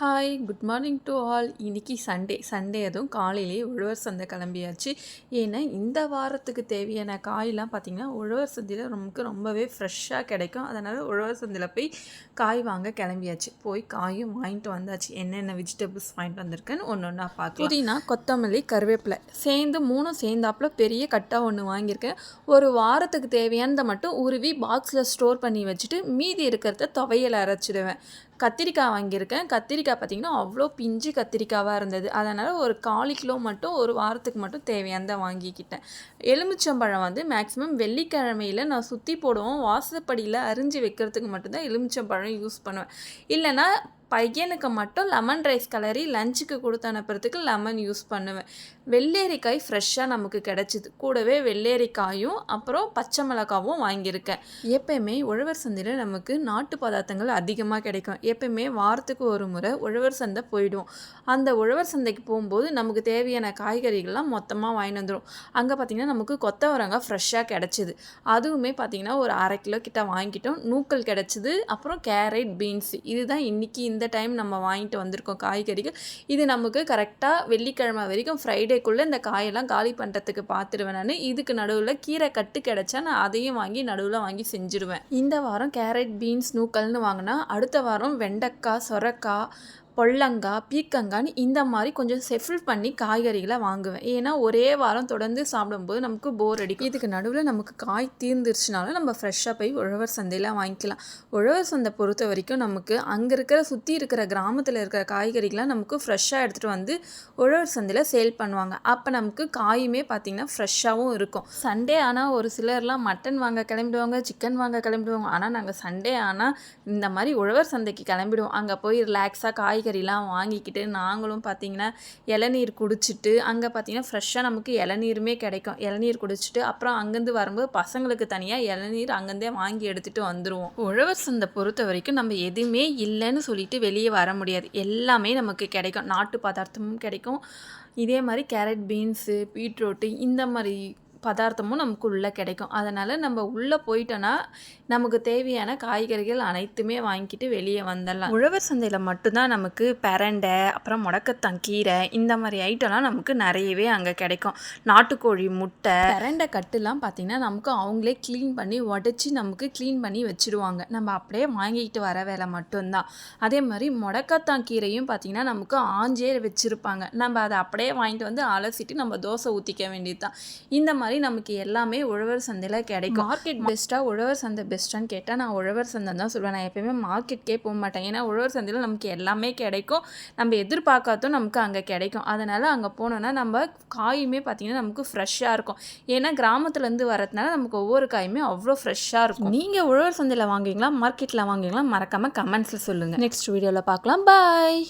Hi good morning to all இன்னைக்கு Sunday Sunday அதுவும் காலையிலேயே உழவர் சந்தை கிளம்பியாச்சு. ஏன்னா இந்த வாரத்துக்கு தேவையான காயெலாம் பார்த்திங்கன்னா உழவர் சந்தையில் நமக்கு ரொம்பவே ஃப்ரெஷ்ஷாக கிடைக்கும். அதனால் உழவர் சந்தையில் போய் காய் வாங்க கிளம்பியாச்சு. போய் காயும் வாங்கிட்டு வந்தாச்சு. என்னென்ன வெஜிடபிள்ஸ் வாங்கிட்டு வந்திருக்கேன்னு ஒன்று ஒன்றா பார்க்கலாம். புதினா கொத்தமல்லி கருவேப்பிலை சேர்ந்து மூணும் சேர்ந்தாப்புல பெரிய கட்டாக ஒன்று வாங்கியிருக்கேன். ஒரு வாரத்துக்கு தேவையானதை மட்டும் உருவி பாக்ஸில் ஸ்டோர் பண்ணி வச்சுட்டு மீதி இருக்கிறத துவையல் அரைச்சிடுவேன். கத்திரிக்காய் வாங்கியிருக்கேன். கத்திரிக்காய் பார்த்திங்கன்னா அவ்வளோ பிஞ்சு கத்திரிக்காவாக இருந்தது. அதனால் ஒரு காலு கிலோ மட்டும் ஒரு வாரத்துக்கு மட்டும் தேவையானதை வாங்கிக்கிட்டேன். எலுமிச்சம்பழம் வந்து மேக்ஸிமம் வெள்ளிக்கிழமையில் நான் சுற்றி போடுவோம். வாசப்படியில் அரிஞ்சு வைக்கிறதுக்கு மட்டும்தான் எலுமிச்சம்பழம் யூஸ் பண்ணுவேன். இல்லைனா பையனுக்கு மட்டும் லெமன் ரைஸ் கலரி லஞ்சுக்கு கொடுத்து அனுப்புறதுக்கு லெமன் யூஸ் பண்ணுவேன். வெள்ளேரிக்காய் ஃப்ரெஷ்ஷாக நமக்கு கிடச்சிது. கூடவே வெள்ளேரிக்காயும் அப்புறம் பச்சை மிளகாவும் வாங்கியிருக்கேன். எப்பயுமே உழவர் சந்தையில் நமக்கு நாட்டு பதார்த்தங்கள் அதிகமாக கிடைக்கும். எப்பயுமே வாரத்துக்கு ஒரு முறை உழவர் சந்தை போயிடுவோம். அந்த உழவர் சந்தைக்கு போகும்போது நமக்கு தேவையான காய்கறிகள்லாம் மொத்தமாக வாங்கிட்டு வந்துடும் அங்கே பார்த்திங்கன்னா நமக்கு கொத்தவரங்காய் ஃப்ரெஷ்ஷாக கிடச்சிது. அதுவுமே பார்த்திங்கன்னா ஒரு அரை கிலோ கிட்ட வாங்கிட்டோம். நூக்கல் கிடச்சிது. அப்புறம் கேரட் பீன்ஸ். இதுதான் இன்றைக்கி இந்த டைம் நம்ம வாங்கிட்டு வந்திருக்கோம் காய்கறிகள். இது நமக்கு கரெக்டாக வெள்ளிக்கிழமை வரைக்கும் ஃப்ரைடேக்குள்ளே இந்த காயெல்லாம் காலி பண்ணுறதுக்கு பார்த்துருவேன் நான். இதுக்கு நடுவில் கீரை கட்டு கிடச்சா நான் அதையும் வாங்கி நடுவில் வாங்கி செஞ்சுருவேன். இந்த வாரம் கேரட் பீன்ஸ் நூக்கல்னு வாங்கினா அடுத்த வாரம் வெண்டைக்காய் சொரக்காய் பொல்லங்காய் பீக்கங்கான்னு இந்த மாதிரி கொஞ்சம் செஃபில் பண்ணி காய்கறிகளை வாங்குவேன். ஏன்னா ஒரே வாரம் தொடர்ந்து சாப்பிடும்போது நமக்கு போர் அடிக்கும். இதுக்கு நடுவில் நமக்கு காய் தீர்ந்துருச்சுனாலும் நம்ம ஃப்ரெஷ்ஷாக போய் உழவர் சந்தையில் வாங்கிக்கலாம். உழவர் சந்தை பொறுத்த வரைக்கும் நமக்கு அங்கே இருக்கிற சுற்றி இருக்கிற கிராமத்தில் இருக்கிற காய்கறிகளை நமக்கு ஃப்ரெஷ்ஷாக எடுத்துகிட்டு வந்து உழவர் சந்தையில் சேல் பண்ணுவாங்க. அப்போ நமக்கு காயுமே பார்த்திங்கன்னா ஃப்ரெஷ்ஷாகவும் இருக்கும். சண்டே ஆனால் ஒரு சிலர்லாம் மட்டன் வாங்க கிளம்பிடுவாங்க சிக்கன் வாங்க கிளம்பிடுவாங்க. ஆனால் நாங்கள் சண்டே ஆனால் இந்த மாதிரி உழவர் சந்தைக்கு கிளம்பிடுவோம். அங்கே போய் ரிலாக்ஸாக காய் காய்கறிலாம் வாங்கிக்கிட்டு நாங்களும் பார்த்திங்கன்னா இளநீர் குடிச்சிட்டு அங்கே பார்த்திங்கன்னா ஃப்ரெஷ்ஷாக நமக்கு இளநீருமே கிடைக்கும். இளநீர் குடிச்சிட்டு அப்புறம் அங்கேருந்து வரும்போது பசங்களுக்கு தனியாக இளநீர் அங்கேருந்தே வாங்கி எடுத்துகிட்டு வந்துடுவோம் உழவர் சந்தை பொறுத்த வரைக்கும் நம்ம எதுவுமே இல்லைன்னு சொல்லிட்டு வெளியே வர முடியாது. எல்லாமே நமக்கு கிடைக்கும். நாட்டு பதார்த்தமும் கிடைக்கும். இதே மாதிரி கேரட் பீன்ஸு பீட்ரூட்டு இந்த மாதிரி பதார்த்தமும் நமக்கு உள்ளே கிடைக்கும். அதனால் நம்ம உள்ளே போயிட்டோன்னா நமக்கு தேவையான காய்கறிகள் அனைத்துமே வாங்கிட்டு வெளியே வந்துடலாம். உழவர் சந்தையில் மட்டும்தான் நமக்கு பரண்டை அப்புறம் முடக்கத்தான் கீரை இந்த மாதிரி ஐட்டம்லாம் நமக்கு நிறையவே அங்கே கிடைக்கும். நாட்டுக்கோழி முட்டை. பரண்டை கட்டுலாம் பார்த்திங்கன்னா நமக்கு அவங்களே க்ளீன் பண்ணி உடச்சி நமக்கு க்ளீன் பண்ணி வச்சுருவாங்க. நம்ம அப்படியே வாங்கிக்கிட்டு வர வேலை மட்டும்தான். அதே மாதிரி முடக்கத்தான் கீரையும் பார்த்திங்கன்னா நமக்கு ஆஞ்சே வச்சுருப்பாங்க. நம்ம அதை அப்படியே வாங்கிட்டு வந்து அலசிட்டு நம்ம தோசை ஊற்றிக்க வேண்டியது தான் இந்த மாதிரி மாதிரி நமக்கு எல்லாமே உழவர் சந்தையில் கிடைக்கும். மார்க்கெட் பெஸ்ட்டாக உழவர் சந்தை பெஸ்ட்டான்னு கேட்டால் நான் உழவர் சந்தை தான் சொல்லுவேன் நான் எப்பயுமே மார்க்கெட்கே போக மாட்டேன். ஏன்னா உழவர் சந்தையில் நமக்கு எல்லாமே கிடைக்கும். நம்ம எதிர்பார்க்காதும் நமக்கு அங்கே கிடைக்கும். அதனால் அங்கே போனோன்னா நம்ம காயுமே பார்த்திங்கன்னா நமக்கு ஃப்ரெஷ்ஷாக இருக்கும். ஏன்னா கிராமத்துலேருந்து வரதுனால நமக்கு ஒவ்வொரு காயுமே அவ்வளோ ஃப்ரெஷ்ஷாக இருக்கும். நீங்கள் உழவர் சந்தையில் வாங்குவீங்களா? மார்க்கெட்டில் வாங்குவீங்களா? மறக்காமல் கமெண்ட்ஸில் சொல்லுங்கள் நெக்ஸ்ட் வீடியோவில் பார்க்கலாம். பாய்